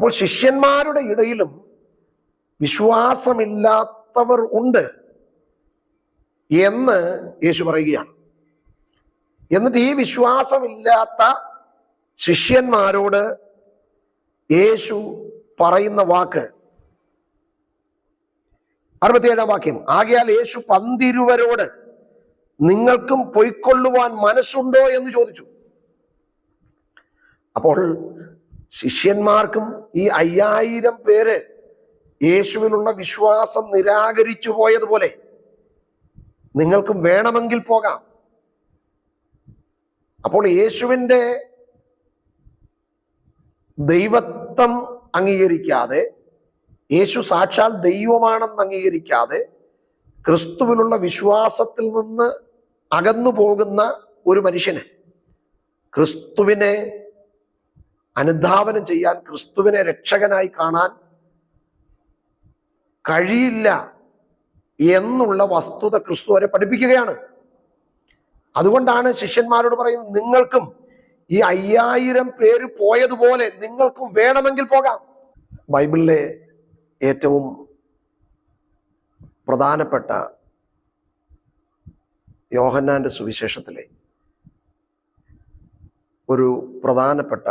അപ്പോൾ ശിഷ്യന്മാരുടെ ഇടയിലും വിശ്വാസമില്ലാത്തവർ ഉണ്ട് എന്ന് യേശു പറയുകയാണ്. എന്നിട്ട് ഈ വിശ്വാസമില്ലാത്ത ശിഷ്യന്മാരോട് യേശു പറയുന്ന വാക്ക്. അറുപത്തിയേഴാം വാക്യം. ആകയാൽ യേശു പന്തിരുവരോട് നിങ്ങൾക്കും പൊയ്ക്കൊള്ളുവാൻ മനസ്സുണ്ടോ? എന്ന് ചോദിച്ചു. അപ്പോൾ ശിഷ്യന്മാർക്കും ഈ അയ്യായിരം പേര് യേശുവിലുള്ള വിശ്വാസം നിരാകരിച്ചു പോയതുപോലെ നിങ്ങൾക്കും വേണമെങ്കിൽ പോകാം. അപ്പോൾ യേശുവിന്റെ ദൈവത്വം അംഗീകരിക്കാതെ യേശു സാക്ഷാൽ ദൈവമാണെന്ന് അംഗീകരിക്കാതെ ക്രിസ്തുവിലുള്ള വിശ്വാസത്തിൽ നിന്ന് അകന്നു പോകുന്ന ഒരു മനുഷ്യന് ക്രിസ്തുവിനെ അനുധാവനം ചെയ്യാൻ ക്രിസ്തുവിനെ രക്ഷകനായി കാണാൻ കഴിയില്ല എന്നുള്ള വസ്തുത ക്രിസ്തു അവരെ പഠിപ്പിക്കുകയാണ്. അതുകൊണ്ടാണ് ശിഷ്യന്മാരോട് പറയുന്നത് നിങ്ങൾക്കും ഈ അയ്യായിരം പേര് പോയതുപോലെ നിങ്ങൾക്കും വേണമെങ്കിൽ പോകാം. ബൈബിളിലെ ഏറ്റവും പ്രധാനപ്പെട്ട യോഹന്നാന്റെ സുവിശേഷത്തിലെ ഒരു പ്രധാനപ്പെട്ട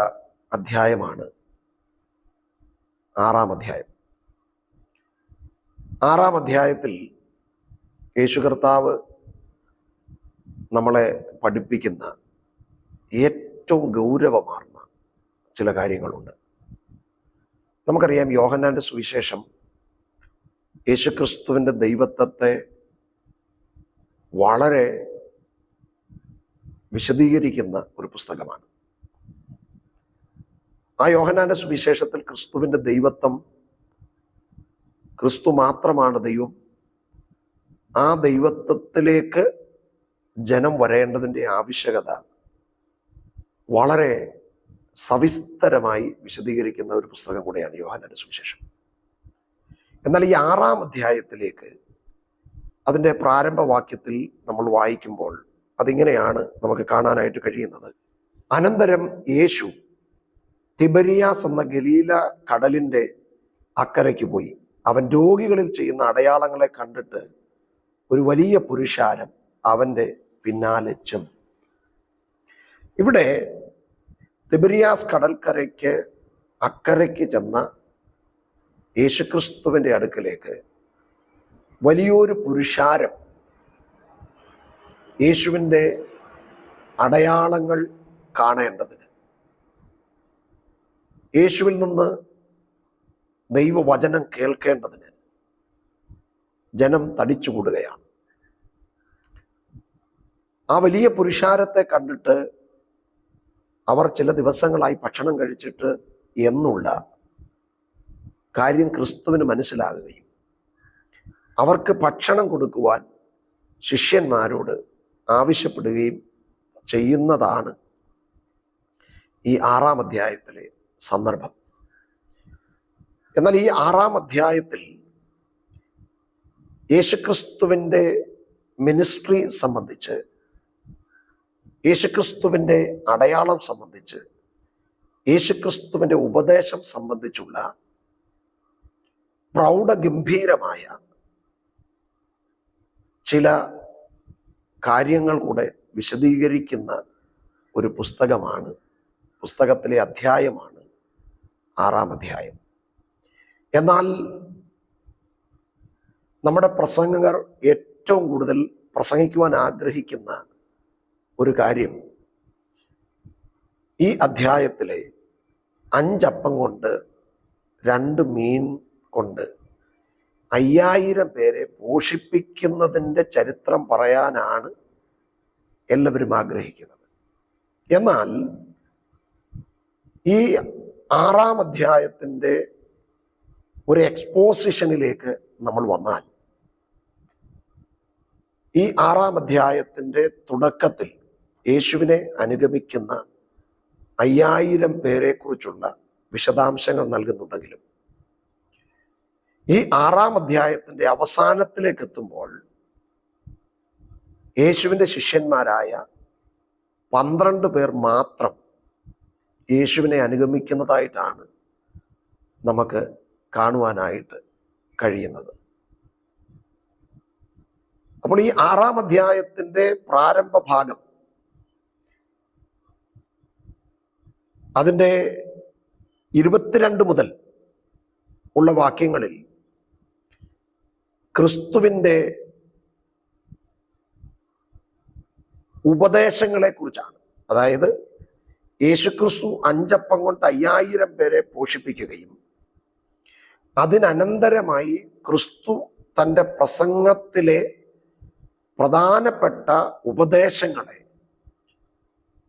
അധ്യായമാണ്. ആറാം അധ്യായം. ആറാം അധ്യായത്തിൽ യേശു കർത്താവ് നമ്മളെ പഠിപ്പിക്കുന്ന ഏറ്റവും ഗൗരവമാർന്ന ചില കാര്യങ്ങളുണ്ട്. നമുക്കറിയാം യോഹന്നാന്റെ സുവിശേഷം യേശുക്രിസ്തുവിന്റെ ദൈവത്വത്തെ വളരെ വിശദീകരിക്കുന്ന ഒരു പുസ്തകമാണ്. ആ യോഹനാന്റെ സുവിശേഷത്തിൽ ക്രിസ്തുവിന്റെ ദൈവത്വം ക്രിസ്തു മാത്രമാണ് ദൈവം. ആ ദൈവത്വത്തിലേക്ക് ജനം വരേണ്ടതിന്റെ ആവശ്യകത വളരെ സവിസ്തരമായി വിശദീകരിക്കുന്ന ഒരു പുസ്തകം കൂടെയാണ് യോഹനാന്റെ സുവിശേഷം. എന്നാൽ ഈ ആറാം അധ്യായത്തിലേക്ക് അതിന്റെ പ്രാരംഭവാക്യത്തിൽ നമ്മൾ വായിക്കുമ്പോൾ അതിങ്ങനെയാണ് നമുക്ക് കാണാനായിട്ട് കഴിയുന്നത്. അനന്തരം യേശു തിബരിയാസ് എന്ന ഗലീല കടലിന്റെ അക്കരയ്ക്ക് പോയി. അവൻ രോഗികളിൽ ചെയ്യുന്ന അടയാളങ്ങളെ കണ്ടിട്ട് ഒരു വലിയ പുരുഷാരം അവന്റെ പിന്നാലെ ചെന്നു. ഇവിടെ തിബരിയാസ് കടൽക്കരയ്ക്ക് അക്കരയ്ക്ക് ചെന്ന യേശുക്രിസ്തുവിന്റെ അടുക്കലേക്ക് വലിയൊരു പുരുഷാരം യേശുവിന്റെ അടയാളങ്ങൾ കാണേണ്ടതിന് യേശുവിൽ നിന്ന് ദൈവവചനം കേൾക്കേണ്ടതിന് ജനം തടിച്ചുകൂടുകയാണ് ആ വലിയ പുരുഷാരത്തെ കണ്ടിട്ട് അവർ ചില ദിവസങ്ങളായി ഭക്ഷണം കഴിച്ചിട്ട് എന്നുള്ള കാര്യം ക്രിസ്തുവിന് മനസ്സിലാകുകയും അവർക്ക് ഭക്ഷണം കൊടുക്കുവാൻ ശിഷ്യന്മാരോട് ആവശ്യപ്പെടുകയും ചെയ്യുന്നതാണ് ഈ ആറാം അധ്യായത്തിലെ സന്ദർഭം. എന്നാൽ ഈ ആറാം അധ്യായത്തിൽ യേശുക്രിസ്തുവിന്റെ മിനിസ്ട്രി സംബന്ധിച്ച് യേശുക്രിസ്തുവിന്റെ അടയാളം സംബന്ധിച്ച് യേശുക്രിസ്തുവിന്റെ ഉപദേശം സംബന്ധിച്ചുള്ള പ്രൗഢഗംഭീരമായ ചില കാര്യങ്ങൾ കൂടെ വിശദീകരിക്കുന്ന ഒരു പുസ്തകമാണ് പുസ്തകത്തിലെ അധ്യായമാണ് ആറാം അധ്യായം. എന്നാൽ നമ്മുടെ പ്രസംഗകർ ഏറ്റവും കൂടുതൽ പ്രസംഗിക്കുവാൻ ആഗ്രഹിക്കുന്ന ഒരു കാര്യം ഈ അധ്യായത്തിലെ അഞ്ചപ്പം കൊണ്ട് രണ്ട് മീൻ കൊണ്ട് അയ്യായിരം പേരെ പോഷിപ്പിക്കുന്നതിന്റെ ചരിത്രം പറയാനാണ് എല്ലാവരും ആഗ്രഹിക്കുന്നത്. എന്നാൽ ഈ ആറാം അധ്യായത്തിന്റെ ഒരു എക്സ്പോസിഷനിലേക്ക് നമ്മൾ വന്നാൽ ഈ ആറാം അധ്യായത്തിന്റെ തുടക്കത്തിൽ യേശുവിനെ അനുഗമിക്കുന്ന അയ്യായിരം പേരെക്കുറിച്ചുള്ള വിശദാംശങ്ങൾ നൽകുന്നുണ്ടെങ്കിലും ഈ ആറാം അധ്യായത്തിന്റെ അവസാനത്തിലേക്ക് എത്തുമ്പോൾ യേശുവിന്റെ ശിഷ്യന്മാരായ പന്ത്രണ്ട് പേർ മാത്രം യേശുവിനെ അനുഗമിക്കുന്നതായിട്ടാണ് നമുക്ക് കാണുവാനായിട്ട് കഴിയുന്നത്. അപ്പോൾ ഈ ആറാം അധ്യായത്തിന്റെ പ്രാരംഭ ഭാഗം അതിന്റെ ഇരുപത്തിരണ്ട് മുതൽ ഉള്ള വാക്യങ്ങളിൽ ക്രിസ്തുവിന്റെ ഉപദേശങ്ങളെക്കുറിച്ചാണ്. അതായത് യേശുക്രിസ്തു അഞ്ചപ്പം കൊണ്ട് അയ്യായിരം പേരെ പോഷിപ്പിക്കുകയും അതിനനന്തരമായി ക്രിസ്തു തന്റെ പ്രസംഗത്തിലെ പ്രധാനപ്പെട്ട ഉപദേശങ്ങളെ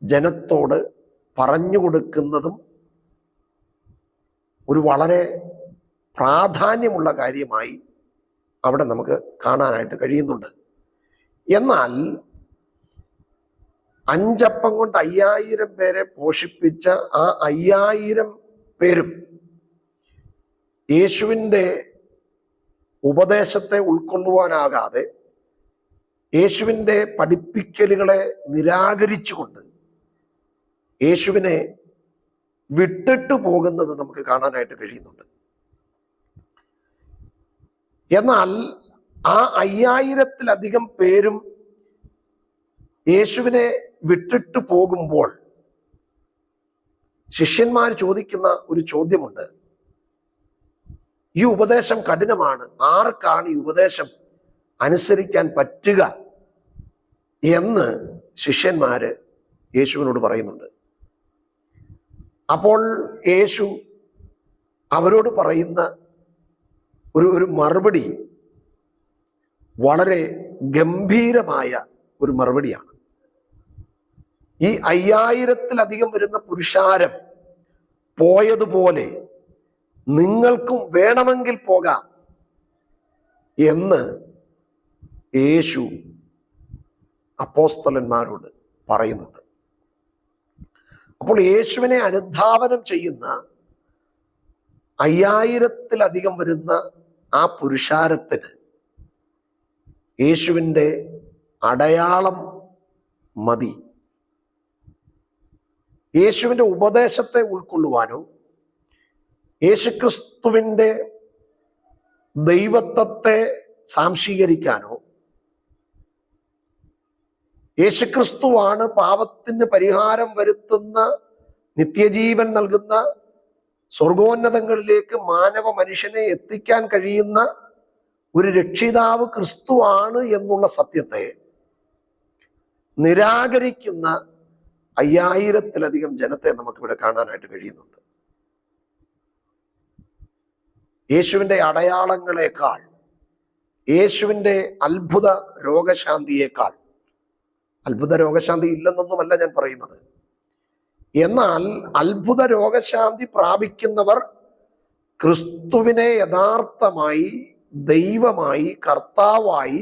ജനത്തോട് പറഞ്ഞു കൊടുക്കുന്നതും ഒരു വളരെ പ്രാധാന്യമുള്ള കാര്യമായി അവിടെ നമുക്ക് കാണാനായിട്ട് കഴിയുന്നുണ്ട്. എന്നാൽ അഞ്ചപ്പം കൊണ്ട് അയ്യായിരം പേരെ പോഷിപ്പിച്ച ആ അയ്യായിരം പേരും യേശുവിന്റെ ഉപദേശത്തെ ഉൾക്കൊള്ളുവാനാകാതെ യേശുവിന്റെ പഠിപ്പിക്കലുകളെ നിരാകരിച്ചുകൊണ്ട് യേശുവിനെ വിട്ടിട്ട് പോകുന്നത് നമുക്ക് കാണാനായിട്ട് കഴിയുന്നുണ്ട്. എന്നാൽ ആ അയ്യായിരത്തിലധികം പേരും യേശുവിനെ വിട്ടിട്ട് പോകുമ്പോൾ ശിഷ്യന്മാർ ചോദിക്കുന്ന ഒരു ചോദ്യമുണ്ട്. ഈ ഉപദേശം കഠിനമാണ്. ആർക്കാണ് ഈ ഉപദേശം അനുസരിക്കാൻ പറ്റുക എന്ന് ശിഷ്യന്മാര് യേശുവിനോട് പറയുന്നുണ്ട്. അപ്പോൾ യേശു അവരോട് പറയുന്ന ഒരു ഒരു മറുപടി വളരെ ഗംഭീരമായ ഒരു മറുപടിയാണ്. ഈ അയ്യായിരത്തിലധികം വരുന്ന പുരുഷാരം പോയതുപോലെ നിങ്ങൾക്കും വേണമെങ്കിൽ പോകാം എന്ന് യേശു അപ്പോസ്തലന്മാരോട് പറയുന്നുണ്ട്. അപ്പോൾ യേശുവിനെ അനുധാവനം ചെയ്യുന്ന അയ്യായിരത്തിലധികം വരുന്ന ആ പുരുഷാരത്തിന് യേശുവിന്റെ അടയാളം മതി. യേശുവിന്റെ ഉപദേശത്തെ ഉൾക്കൊള്ളുവാനോ യേശുക്രിസ്തുവിന്റെ ദൈവത്വത്തെ സാംശീകരിക്കാനോ യേശുക്രിസ്തുവാണ് പാപത്തിന് പരിഹാരം വരുത്തുന്ന നിത്യജീവൻ നൽകുന്ന സ്വർഗോന്നതങ്ങളിലേക്ക് മാനവ മനുഷ്യനെ എത്തിക്കാൻ കഴിയുന്ന ഒരു രക്ഷിതാവ് ക്രിസ്തുവാണ് എന്നുള്ള സത്യത്തെ നിരാകരിക്കുന്ന അയ്യായിരത്തിലധികം ജനത്തെ നമുക്കിവിടെ കാണാനായിട്ട് കഴിയുന്നുണ്ട്. യേശുവിന്റെ അടയാളങ്ങളെക്കാൾ യേശുവിന്റെ അത്ഭുത രോഗശാന്തിയേക്കാൾ അത്ഭുത രോഗശാന്തി ഇല്ലെന്നൊന്നുമല്ല ഞാൻ പറയുന്നത്. എന്നാൽ അത്ഭുത രോഗശാന്തി പ്രാപിക്കുന്നവർ ക്രിസ്തുവിനെ യഥാർത്ഥമായി ദൈവമായി കർത്താവായി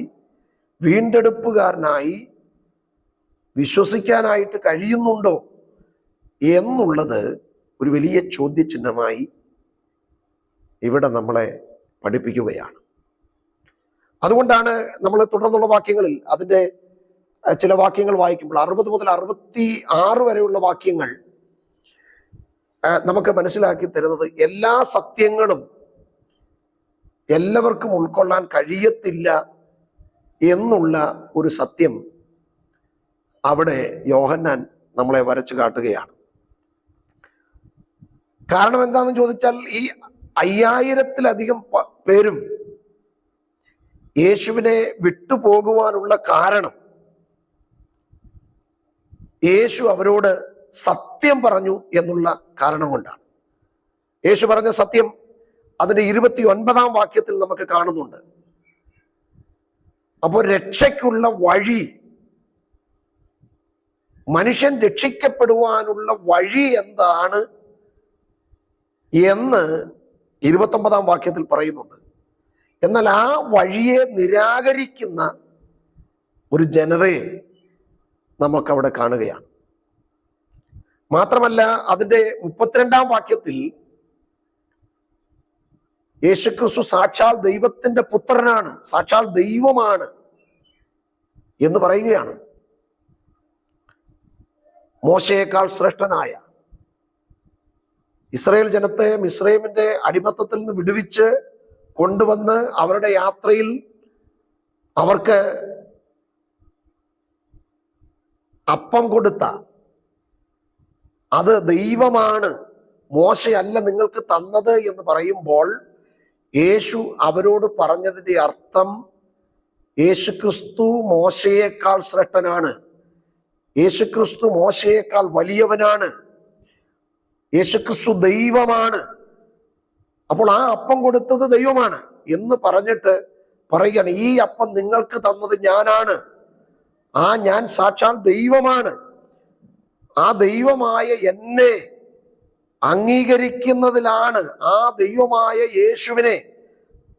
വീണ്ടെടുപ്പുകാരനായി വിശ്വസിക്കാനായിട്ട് കഴിയുന്നുണ്ടോ എന്നുള്ളത് ഒരു വലിയ ചോദ്യചിഹ്നമായി ഇവിടെ നമ്മളെ പഠിപ്പിക്കുകയാണ്. അതുകൊണ്ടാണ് നമ്മൾ തുടർന്നുള്ള വാക്യങ്ങളിൽ അതിന്റെ ചില വാക്യങ്ങൾ വായിക്കുമ്പോൾ അറുപത് മുതൽ അറുപത്തി ആറ് വരെയുള്ള വാക്യങ്ങൾ നമുക്ക് മനസ്സിലാക്കി തരുന്നത് എല്ലാ സത്യങ്ങളും എല്ലാവർക്കും ഉൾക്കൊള്ളാൻ കഴിയത്തില്ല എന്നുള്ള ഒരു സത്യം അവിടെ യോഹന്നാൻ നമ്മളെ വരച്ചു കാട്ടുകയാണ്. കാരണം എന്താണെന്ന് ചോദിച്ചാൽ ഈ അയ്യായിരത്തിലധികം പേരും യേശുവിനെ വിട്ടുപോകുവാനുള്ള കാരണം യേശു അവരോട് സത്യം പറഞ്ഞു എന്നുള്ള കാരണം കൊണ്ടാണ്. യേശു പറഞ്ഞ സത്യം അതിന്റെ ഇരുപത്തി ഒൻപതാം വാക്യത്തിൽ നമുക്ക് കാണുന്നുണ്ട്. അപ്പോൾ രക്ഷയ്ക്കുള്ള വഴി മനുഷ്യൻ രക്ഷിക്കപ്പെടുവാനുള്ള വഴി എന്താണ് എന്ന് ഇരുപത്തൊമ്പതാം വാക്യത്തിൽ പറയുന്നുണ്ട്. എന്നാൽ ആ വഴിയെ നിരാകരിക്കുന്ന ഒരു ജനതയെ നമുക്കവിടെ കാണുകയാണ്. മാത്രമല്ല അതിന്റെ മുപ്പത്തിരണ്ടാം വാക്യത്തിൽ യേശുക്രിസ്തു സാക്ഷാൽ ദൈവത്തിന്റെ പുത്രനാണ് സാക്ഷാൽ ദൈവമാണ് എന്ന് പറയുകയാണ്. മോശയേക്കാൾ ശ്രേഷ്ഠനായ ഇസ്രയേൽ ജനത്തെ മിസ്രൈമിന്റെ അടിമത്തത്തിൽ നിന്ന് വിടുവിച്ച് കൊണ്ടുവന്ന് അവരുടെ യാത്രയിൽ അവർക്ക് അപ്പം കൊടുത്ത അത് ദൈവമാണ് മോശയല്ല നിങ്ങൾക്ക് തന്നത് എന്ന് പറയുമ്പോൾ യേശു അവരോട് പറഞ്ഞതിന്റെ അർത്ഥം യേശു ക്രിസ്തു മോശയേക്കാൾ ശ്രേഷ്ഠനാണ്. യേശുക്രിസ്തു മോശയേക്കാൾ വലിയവനാണ്. യേശുക്രിസ്തു ദൈവമാണ്. അപ്പോൾ ആ അപ്പം കൊടുത്തത് ദൈവമാണ് എന്ന് പറഞ്ഞിട്ട് പറയുകയാണ് ഈ അപ്പം നിങ്ങൾക്ക് തന്നത് ഞാനാണ്. ആ ഞാൻ സാക്ഷാൽ ദൈവമാണ്. ആ ദൈവമായ എന്നെ അംഗീകരിക്കുന്നതിലാണ് ആ ദൈവമായ യേശുവിനെ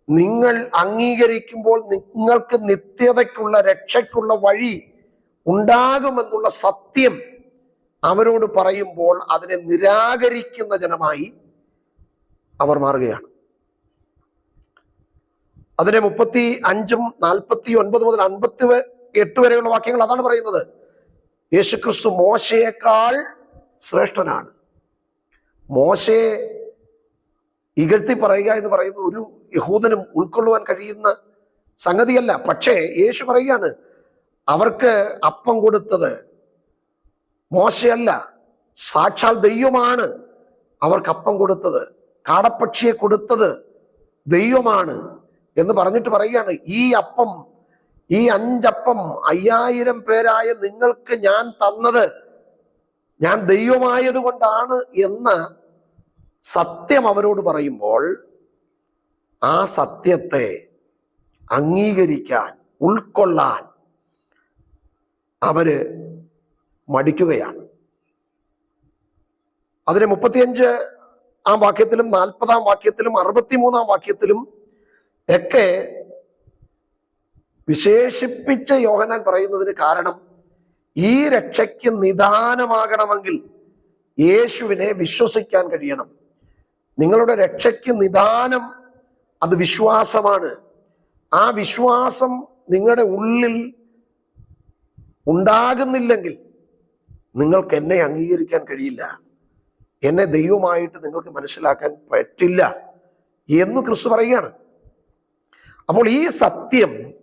നിങ്ങൾ അംഗീകരിക്കുമ്പോൾ നിങ്ങൾക്ക് നിത്യതയ്ക്കുള്ള രക്ഷയ്ക്കുള്ള വഴി ഉണ്ടാകുമെന്നുള്ള സത്യം അവരോട് പറയുമ്പോൾ അതിനെ നിരാകരിക്കുന്ന ജനമായി അവർ മാറുകയാണ്. അതിനെ മുപ്പത്തി അഞ്ചും നാൽപ്പത്തി ഒൻപത് മുതൽ അൻപത്തി എട്ട് വരെയുള്ള വാക്യങ്ങൾ അതാണ് പറയുന്നത്. യേശുക്രിസ്തു മോശയേക്കാൾ ശ്രേഷ്ഠനാണ്. മോശയെ ഇകഴ്ത്തി പറയുക എന്ന് പറയുന്നത് ഒരു യഹൂദനും ഉൾക്കൊള്ളുവാൻ കഴിയുന്ന സംഗതിയല്ല. പക്ഷേ യേശു പറയുകയാണ് അവർക്ക് അപ്പം കൊടുത്തത് മോശയല്ല. സാക്ഷാൽ ദൈവമാണ് അവർക്ക് അപ്പം കൊടുത്തത്. കാടപ്പക്ഷിയെ കൊടുത്തത് ദൈവമാണ് എന്ന് പറഞ്ഞിട്ട് പറയുകയാണ്. ഈ അപ്പം ഈ അഞ്ചപ്പം അയ്യായിരം പേരായ നിങ്ങൾക്ക് ഞാൻ തന്നത് ഞാൻ ദൈവമായത് കൊണ്ടാണ് എന്ന സത്യം അവരോട് പറയുമ്പോൾ ആ സത്യത്തെ അംഗീകരിക്കാൻ ഉൾക്കൊള്ളാൻ അവർ മടിക്കുകയാണ്. അതിന് മുപ്പത്തിയഞ്ച് ആ വാക്യത്തിലും നാൽപ്പതാം വാക്യത്തിലും അറുപത്തിമൂന്നാം വാക്യത്തിലും ഒക്കെ വിശേഷിപ്പിച്ച യോഹനാൻ പറയുന്നതിന് കാരണം ഈ രക്ഷയ്ക്ക് നിദാനമാകണമെങ്കിൽ യേശുവിനെ വിശ്വസിക്കാൻ കഴിയണം. നിങ്ങളുടെ രക്ഷയ്ക്ക് നിദാനം അത് വിശ്വാസമാണ്. ആ വിശ്വാസം നിങ്ങളുടെ ഉള്ളിൽ ഉണ്ടാകുന്നില്ലെങ്കിൽ നിങ്ങൾക്ക് എന്നെ അംഗീകരിക്കാൻ കഴിയില്ല. എന്നെ ദൈവമായിട്ട് നിങ്ങൾക്ക് മനസ്സിലാക്കാൻ പറ്റില്ല എന്ന് ക്രിസ്തു പറയുകയാണ്. അപ്പോൾ ഈ സത്യം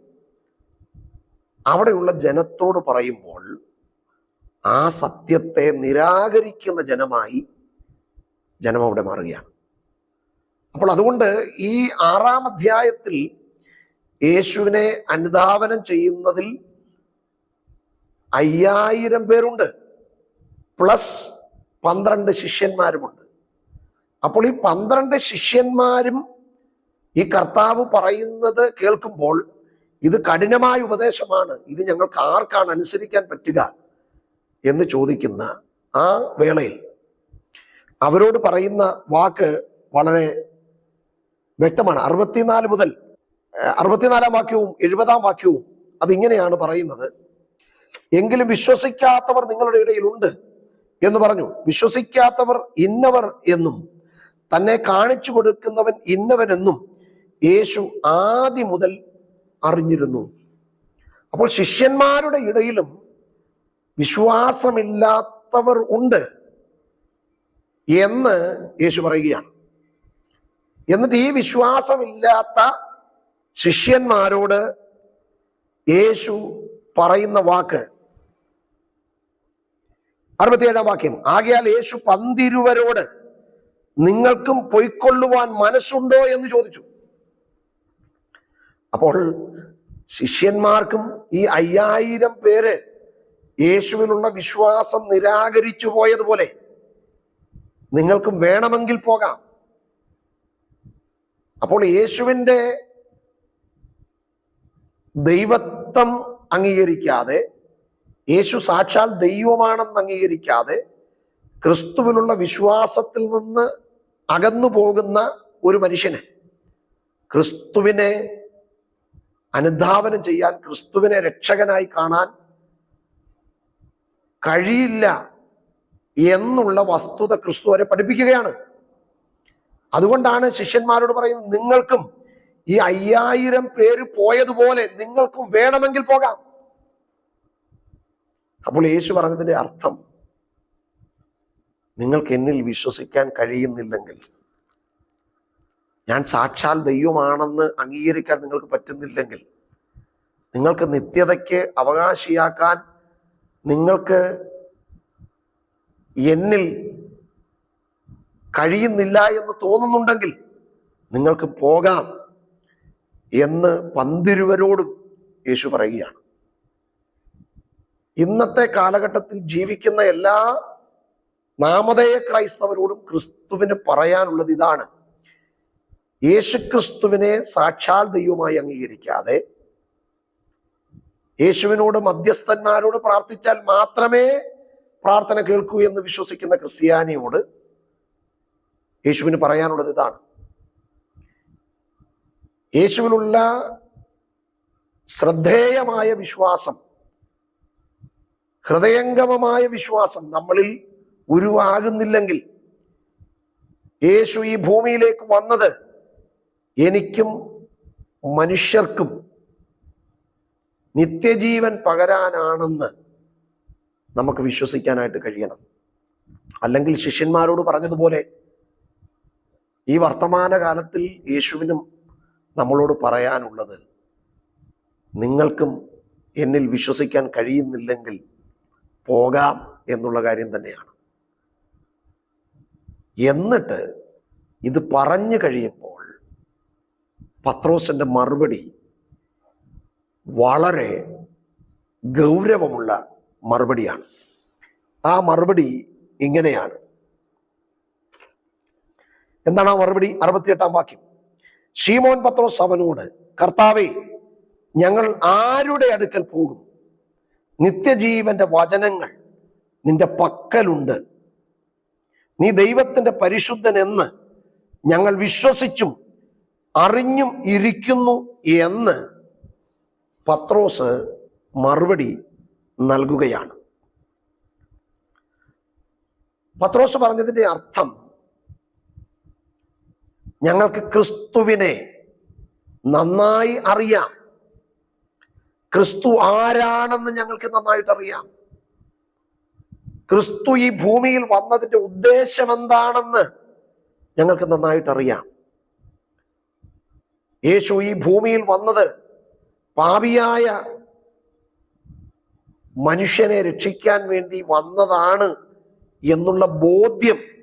അവിടെയുള്ള ജനത്തോട് പറയുമ്പോൾ ആ സത്യത്തെ നിരാകരിക്കുന്ന ജനമായി ജനം അവിടെ മാറുകയാണ്. അപ്പോൾ അതുകൊണ്ട് ഈ ആറാം അധ്യായത്തിൽ യേശുവിനെ അനുധാവനം ചെയ്യുന്നതിൽ അയ്യായിരം പേരുണ്ട്. പ്ലസ് പന്ത്രണ്ട് ശിഷ്യന്മാരുമുണ്ട്. അപ്പോൾ ഈ പന്ത്രണ്ട് ശിഷ്യന്മാരും ഈ കർത്താവ് പറയുന്നത് കേൾക്കുമ്പോൾ ഇത് കഠിനമായ ഉപദേശമാണ്. ഇത് ഞങ്ങൾക്ക് ആർക്കാണ് അനുസരിക്കാൻ പറ്റുക എന്ന് ചോദിക്കുന്ന ആ വേളയിൽ അവരോട് പറയുന്ന വാക്ക് വളരെ വ്യക്തമാണ്. അറുപത്തിനാല് മുതൽ അറുപത്തിനാലാം വാക്യവും എഴുപതാം വാക്യവും അതിങ്ങനെയാണ് പറയുന്നത്. എങ്കിലും വിശ്വസിക്കാത്തവർ നിങ്ങളുടെ ഇടയിലുണ്ട് എന്ന് പറഞ്ഞു. വിശ്വസിക്കാത്തവർ ഇന്നവർ എന്നും തന്നെ കാണിച്ചു കൊടുക്കുന്നവൻ ഇന്നവനെന്നും യേശു ആദ്യം മുതൽ അറിഞ്ഞിരുന്നു. അപ്പോൾ ശിഷ്യന്മാരുടെ ഇടയിലും വിശ്വാസമില്ലാത്തവർ ഉണ്ട് എന്ന് യേശു പറയുകയാണ്. എന്നിട്ട് ഈ വിശ്വാസമില്ലാത്ത ശിഷ്യന്മാരോട് യേശു പറയുന്ന വാക്ക്. അറുപത്തിയേഴാം വാക്യം. ആകയാൽ യേശു പന്തിരുവരോട് നിങ്ങൾക്കും പൊയ്ക്കൊള്ളുവാൻ മനസ്സുണ്ടോ എന്ന് ചോദിച്ചു. അപ്പോൾ ശിഷ്യന്മാർക്കും ഈ അയ്യായിരം പേര് യേശുവിനുള്ള വിശ്വാസം നിരാകരിച്ചു പോയതുപോലെ നിങ്ങൾക്കും വേണമെങ്കിൽ പോകാം. അപ്പോൾ യേശുവിന്റെ ദൈവത്വം അംഗീകരിക്കാതെ യേശു സാക്ഷാൽ ദൈവമാണെന്ന് അംഗീകരിക്കാതെ ക്രിസ്തുവിലുള്ള വിശ്വാസത്തിൽ നിന്ന് അകന്നു പോകുന്ന ഒരു മനുഷ്യനെ ക്രിസ്തുവിനെ അനുധാവനം ചെയ്യാൻ ക്രിസ്തുവിനെ രക്ഷകനായി കാണാൻ കഴിയില്ല എന്നുള്ള വസ്തുത ക്രിസ്തു വരെ പഠിപ്പിക്കുകയാണ്. അതുകൊണ്ടാണ് ശിഷ്യന്മാരോട് പറയുന്നത് നിങ്ങൾക്കും ഈ അയ്യായിരം പേര് പോയതുപോലെ നിങ്ങൾക്കും വേണമെങ്കിൽ പോകാം. അപ്പോൾ യേശു പറഞ്ഞതിന്റെ അർത്ഥം നിങ്ങൾക്ക് എന്നിൽ വിശ്വസിക്കാൻ കഴിയുന്നില്ലെങ്കിൽ ഞാൻ സാക്ഷാൽ ദൈവമാണെന്ന് അംഗീകരിക്കാൻ നിങ്ങൾക്ക് പറ്റുന്നില്ലെങ്കിൽ നിങ്ങൾക്ക് നിത്യതയ്ക്ക് അവകാശിയാക്കാൻ നിങ്ങൾക്ക് എന്നിൽ കഴിയുന്നില്ല എന്ന് തോന്നുന്നുണ്ടെങ്കിൽ നിങ്ങൾക്ക് പോകാം. എന്ന് പന്തിരുവരോടും യേശു പറയുകയാണ്. ഇന്നത്തെ കാലഘട്ടത്തിൽ ജീവിക്കുന്ന എല്ലാ നാമധേയ ക്രൈസ്തവരോടും ക്രിസ്തുവിന് പറയാനുള്ളത് ഇതാണ്. യേശുക്രിസ്തുവിനെ സാക്ഷാൽ ദൈവമായി അംഗീകരിക്കാതെ യേശുവിനോട് മധ്യസ്ഥന്മാരോട് പ്രാർത്ഥിച്ചാൽ മാത്രമേ പ്രാർത്ഥന കേൾക്കൂ എന്ന് വിശ്വസിക്കുന്ന ക്രിസ്ത്യാനിയോട് യേശുവിന് പറയാനുള്ളത് ഇതാണ്. യേശുവിലുള്ള ശ്രദ്ധേയമായ വിശ്വാസം ഹൃദയംഗമമായ വിശ്വാസം നമ്മളിൽ ഉരുവാകുന്നില്ലെങ്കിൽ യേശു ഈ ഭൂമിയിലേക്ക് വന്നത് എനിക്കും മനുഷ്യർക്കും നിത്യജീവൻ പകരാനാണെന്ന് നമുക്ക് വിശ്വസിക്കാനായിട്ട് കഴിയണം. അല്ലെങ്കിൽ ശിഷ്യന്മാരോട് പറഞ്ഞതുപോലെ ഈ വർത്തമാന കാലത്തിൽ യേശുവിനും നമ്മളോട് പറയാനുള്ളത് നിങ്ങൾക്കും എന്നിൽ വിശ്വസിക്കാൻ കഴിയുന്നില്ലെങ്കിൽ പോകാം എന്നുള്ള കാര്യം തന്നെയാണ്. എന്നിട്ട് ഇത് പറഞ്ഞു കഴിയുമ്പോൾ പത്രോസിന്റെ മറുപടി വളരെ ഗൗരവമുള്ള മറുപടിയാണ്. ആ മറുപടി ഇങ്ങനെയാണ്. എന്താണ് ആ മറുപടി? അറുപത്തിയെട്ടാം വാക്യം. ഷീമോൻ പത്രോസ് അവനോട് കർത്താവെ ഞങ്ങൾ ആരുടെ അടുക്കൽ പോകും? നിത്യജീവന്റെ വചനങ്ങൾ നിന്റെ പക്കലുണ്ട്. നീ ദൈവത്തിന്റെ പരിശുദ്ധൻ എന്ന് ഞങ്ങൾ വിശ്വസിച്ചും അറിഞ്ഞും ഇരിക്കുന്നു എന്ന് പത്രോസ് മറുപടി നൽകുകയാണ്. പത്രോസ് പറഞ്ഞതിന്റെ അർത്ഥം ഞങ്ങൾക്ക് ക്രിസ്തുവിനെ നന്നായി അറിയാം. ക്രിസ്തു ആരാണെന്ന് ഞങ്ങൾക്ക് നന്നായിട്ട് അറിയാം. ക്രിസ്തു ഈ ഭൂമിയിൽ വന്നതിന്റെ ഉദ്ദേശം എന്താണെന്ന് ഞങ്ങൾക്ക് നന്നായിട്ട് അറിയാം. യേശു ഈ ഭൂമിയിൽ വന്നത് പാപിയായ മനുഷ്യനെ രക്ഷിക്കാൻ വേണ്ടി വന്നതാണ് എന്നുള്ള ബോധ്യം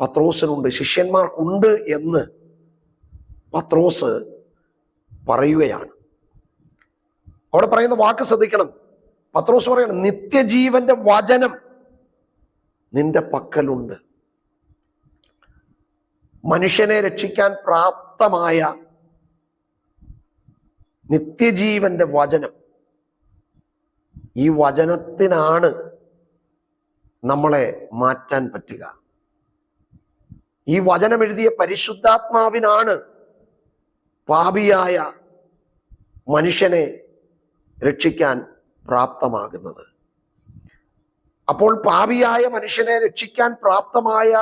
പത്രോസിനുണ്ട് ശിഷ്യന്മാർക്കുണ്ട് എന്ന് പത്രോസ് പറയുകയാണ്. അവിടെ പറയുന്ന വാക്ക് ശ്രദ്ധിക്കണം. പത്രോസ് പറയണം നിത്യജീവന്റെ വചനം നിന്റെ പക്കലുണ്ട്. മനുഷ്യനെ രക്ഷിക്കാൻ പ്രാപ്തമായ നിത്യജീവന്റെ വചനം ഈ വചനത്തിനാണ് നമ്മളെ മാറ്റാൻ പറ്റുക. ഈ വചനം എഴുതിയ പരിശുദ്ധാത്മാവിനാണ് പാപിയായ മനുഷ്യനെ രക്ഷിക്കാൻ പ്രാപ്തമാകുന്നത്. അപ്പോൾ പാപിയായ മനുഷ്യനെ രക്ഷിക്കാൻ പ്രാപ്തമായ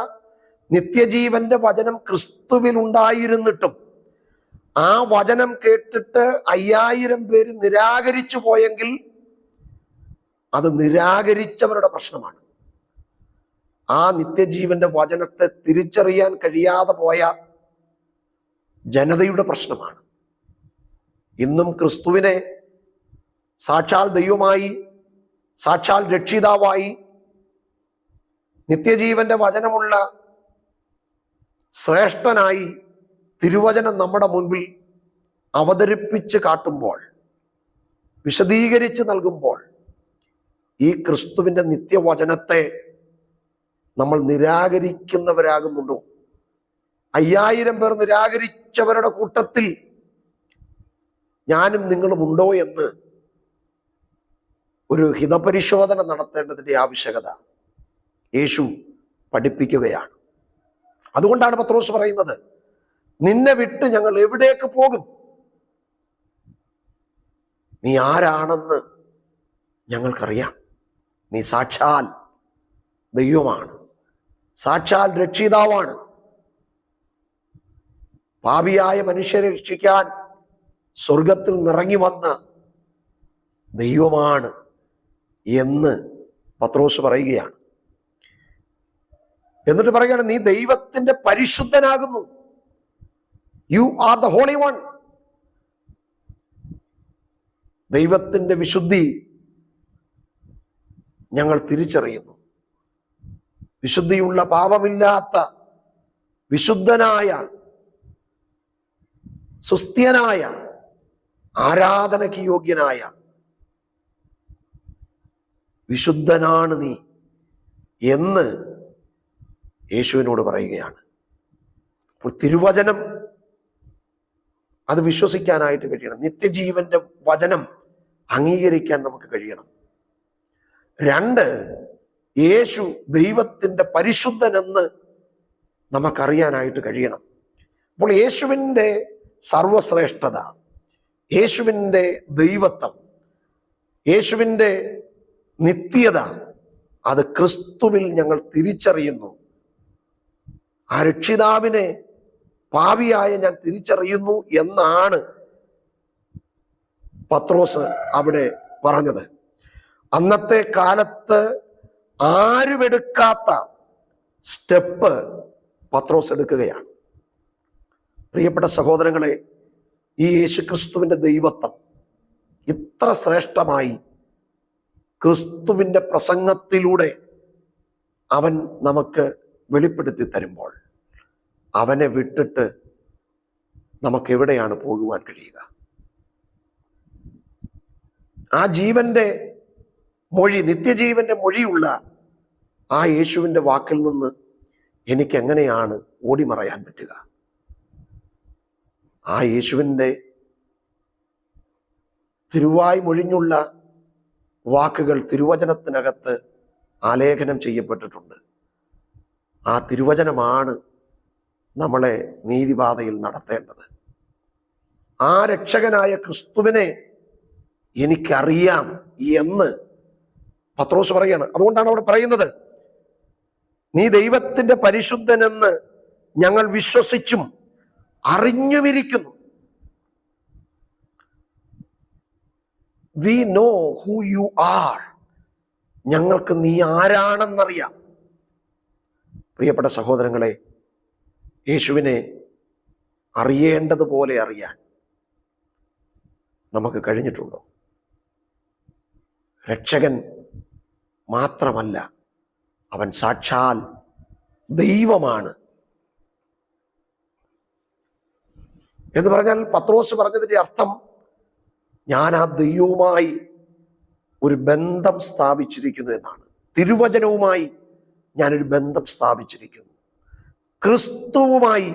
നിത്യജീവന്റെ വചനം ക്രിസ്തുവിൽ ഉണ്ടായിരുന്നിട്ടും ആ വചനം കേട്ടിട്ട് അയ്യായിരം പേര് നിരാകരിച്ചു പോയെങ്കിൽ അത് നിരാകരിച്ചവരുടെ പ്രശ്നമാണ്. ആ നിത്യജീവന്റെ വചനത്തെ തിരിച്ചറിയാൻ കഴിയാതെ പോയ ജനതയുടെ പ്രശ്നമാണ്. ഇന്നും ക്രിസ്തുവിനെ സാക്ഷാൽ ദൈവമായി സാക്ഷാൽ രക്ഷിതാവായി നിത്യജീവന്റെ വചനമുള്ള ശ്രേഷ്ഠനായി തിരുവചനം നമ്മുടെ മുൻപിൽ അവതരിപ്പിച്ച് കാട്ടുമ്പോൾ വിശദീകരിച്ച് നൽകുമ്പോൾ ഈ ക്രിസ്തുവിന്റെ നിത്യവചനത്തെ നമ്മൾ നിരാകരിക്കുന്നവരാകുന്നുണ്ടോ? അയ്യായിരം പേർ നിരാകരിച്ചവരുടെ കൂട്ടത്തിൽ ഞാനും നിങ്ങളും ഉണ്ടോ എന്ന് ഒരു ഹിതപരിശോധന നടത്തേണ്ടതിന്റെ ആവശ്യകത യേശു പഠിപ്പിക്കുകയാണ്. അതുകൊണ്ടാണ് പത്രോസ് പറയുന്നത് നിന്നെ വിട്ട് ഞങ്ങൾ എവിടേക്ക് പോകും? നീ ആരാണെന്ന് ഞങ്ങൾക്കറിയാം. നീ സാക്ഷാൽ ദൈവമാണ്. സാക്ഷാൽ രക്ഷിതാവാണ്. പാപിയായ മനുഷ്യരെ രക്ഷിക്കാൻ സ്വർഗത്തിൽ നിറങ്ങി വന്ന ദൈവമാണ് എന്ന് പത്രോസ് പറയുകയാണ്. എന്നിട്ട് പറയുകയാണ് നീ ദൈവത്തിന്റെ പരിശുദ്ധനാകുന്നു. You are the holy one ദൈവത്തിന്റെ വിശുദ്ധി ഞങ്ങൾ തിരിച്ചറിയുന്നു. വിശുദ്ധിയുള്ള പാപമില്ലാത്ത വിശുദ്ധനായ സുസ്ഥ്യനായ ആരാധനയ്ക്ക് യോഗ്യനായ വിശുദ്ധനാണ് നീ എന്ന് യേശുവിനോട് പറയുകയാണ്. അപ്പോൾ തിരുവചനം അത് വിശ്വസിക്കാനായിട്ട് കഴിയണം. നിത്യജീവന്റെ വചനം അംഗീകരിക്കാൻ നമുക്ക് കഴിയണം. രണ്ട് യേശു ദൈവത്തിന്റെ പരിശുദ്ധനെന്ന് നമുക്കറിയാനായിട്ട് കഴിയണം. അപ്പോൾ യേശുവിന്റെ സർവശ്രേഷ്ഠത യേശുവിന്റെ ദൈവത്വം യേശുവിന്റെ നിത്യത അത് ക്രിസ്തുവിൽ ഞങ്ങൾ തിരിച്ചറിയുന്നു. ആ രക്ഷിതാവിനെ പാവിയായ ഞാൻ തിരിച്ചറിയുന്നു എന്നാണ് പത്രോസ് അവിടെ പറഞ്ഞത്. അന്നത്തെ കാലത്ത് ആരുമെടുക്കാത്ത സ്റ്റെപ്പ് പത്രോസ് എടുക്കുകയാണ്. പ്രിയപ്പെട്ട സഹോദരങ്ങളെ ഈ യേശുക്രിസ്തുവിന്റെ ദൈവത്വം ഇത്ര ശ്രേഷ്ഠമായി ക്രിസ്തുവിന്റെ പ്രസംഗത്തിലൂടെ അവൻ നമുക്ക് വെളിപ്പെടുത്തി തരുമ്പോൾ അവനെ വിട്ടിട്ട് നമുക്ക് എവിടെയാണ് പോകുവാൻ കഴിയുക? ആ ജീവന്റെ മൊഴി നിത്യജീവന്റെ മൊഴിയുള്ള ആ യേശുവിന്റെ വാക്കിൽ നിന്ന് എനിക്ക് എങ്ങനെയാണ് ഓടിമറയാൻ പറ്റുക? ആ യേശുവിന്റെ തിരുവായ് മൊഴിഞ്ഞുള്ള വാക്കുകൾ തിരുവചനത്തിനകത്ത് ആലേഖനം ചെയ്യപ്പെട്ടിട്ടുണ്ട്. ആ തിരുവചനമാണ് നമ്മളെ നീതിപാതയിൽ നടത്തേണ്ടത്. ആ രക്ഷകനായ ക്രിസ്തുവിനെ എനിക്കറിയാം എന്ന് പത്രോസ് പറയാണ് അതുകൊണ്ടാണ് അവിടെ പറയുന്നത് നീ ദൈവത്തിന്റെ പരിശുദ്ധനെന്ന് ഞങ്ങൾ വിശ്വസിച്ചും അറിഞ്ഞുമിരിക്കുന്നു. We know who you are ഞങ്ങൾക്ക് നീ ആരാണെന്നറിയാം. പ്രിയപ്പെട്ട സഹോദരങ്ങളെ യേശുവിനെ അറിയേണ്ടതുപോലെ അറിയാൻ നമുക്ക് കഴിഞ്ഞിട്ടുണ്ടോ? രക്ഷകൻ മാത്രമല്ല അവൻ സാക്ഷാൽ ദൈവമാണ്. എന്ന് പറഞ്ഞാൽ പത്രോസ് പറഞ്ഞതിന്റെ അർത്ഥം ഞാൻ ആ ദൈവവുമായി ഒരു ബന്ധം സ്ഥാപിച്ചിരിക്കുന്നു എന്നാണ്. തിരുവചനവുമായി ഞാനൊരു ബന്ധം സ്ഥാപിച്ചിരിക്കുന്നു. ക്രിസ്തുവുമായി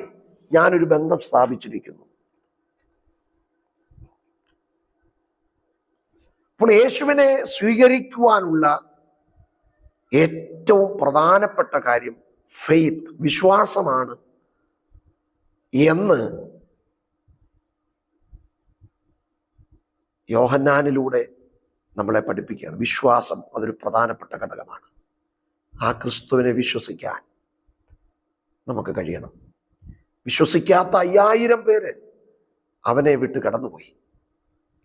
ഞാനൊരു ബന്ധം സ്ഥാപിച്ചിരിക്കുന്നു. അപ്പോൾ യേശുവിനെ സ്വീകരിക്കുവാനുള്ള ഏറ്റവും പ്രധാനപ്പെട്ട കാര്യം ഫെയ്ത്ത് വിശ്വാസമാണ്. എന്ന് യോഹന്നാനിലൂടെ നമ്മളെ പഠിപ്പിക്കുകയാണ്. വിശ്വാസം അതൊരു പ്രധാനപ്പെട്ട ഘടകമാണ്. ആ ക്രിസ്തുവിനെ വിശ്വസിക്കാൻ നമുക്ക് കഴിയണം. വിശ്വസിക്കാത്ത അയ്യായിരം പേര് അവനെ വിട്ട് കടന്നുപോയി.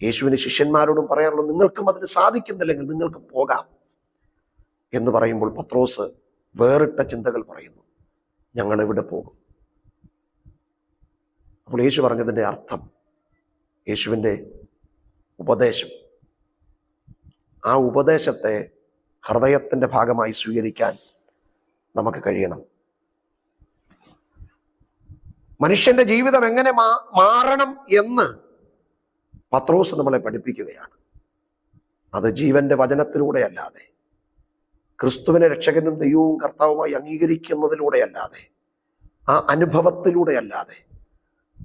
യേശുവിന് ശിഷ്യന്മാരോടും പറയാനുള്ളത് നിങ്ങൾക്കും അതിന് സാധിക്കുന്നില്ലെങ്കിൽ നിങ്ങൾക്ക് പോകാം. എന്ന് പറയുമ്പോൾ പത്രോസ് വേറിട്ട ചിന്തകൾ പറയുന്നു. ഞങ്ങൾ എവിടെ പോകും? അപ്പോൾ യേശു പറഞ്ഞതിന്റെ അർത്ഥം യേശുവിന്റെ ഉപദേശം. ആ ഉപദേശത്തെ ഹൃദയത്തിന്റെ ഭാഗമായി സ്വീകരിക്കാൻ നമുക്ക് കഴിയണം. മനുഷ്യന്റെ ജീവിതം എങ്ങനെ മാറണം എന്ന് പത്രോസ് നമ്മളെ പഠിപ്പിക്കുകയാണ്. അത് ജീവന്റെ വചനത്തിലൂടെ അല്ലാതെ ക്രിസ്തുവിനെ രക്ഷകനും ദൈവവും കർത്താവുമായി അംഗീകരിക്കുന്നതിലൂടെ അല്ലാതെ ആ അനുഭവത്തിലൂടെ അല്ലാതെ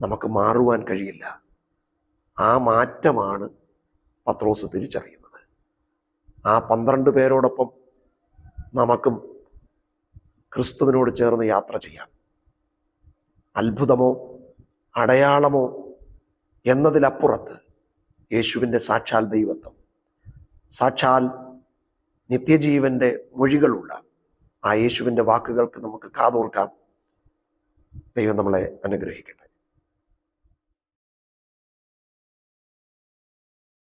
നമുക്ക് മാറുവാൻ കഴിയില്ല. ആ മാറ്റമാണ് പത്രോസ് തിരിച്ചറിയുന്നത്. ആ പന്ത്രണ്ട് പേരോടൊപ്പം നമുക്കും ക്രിസ്തുവിനോട് ചേർന്ന് യാത്ര ചെയ്യാം. അത്ഭുതമോ അടയാളമോ എന്നതിലപ്പുറത്ത് യേശുവിന്റെ സാക്ഷാൽ ദൈവത്വം. സാക്ഷാൽ നിത്യജീവന്റെ മൊഴികളുള്ള ആ യേശുവിന്റെ വാക്കുകൾക്ക് നമുക്ക് കാതോർക്കാം. ദൈവം നമ്മളെ അനുഗ്രഹിക്കട്ടെ.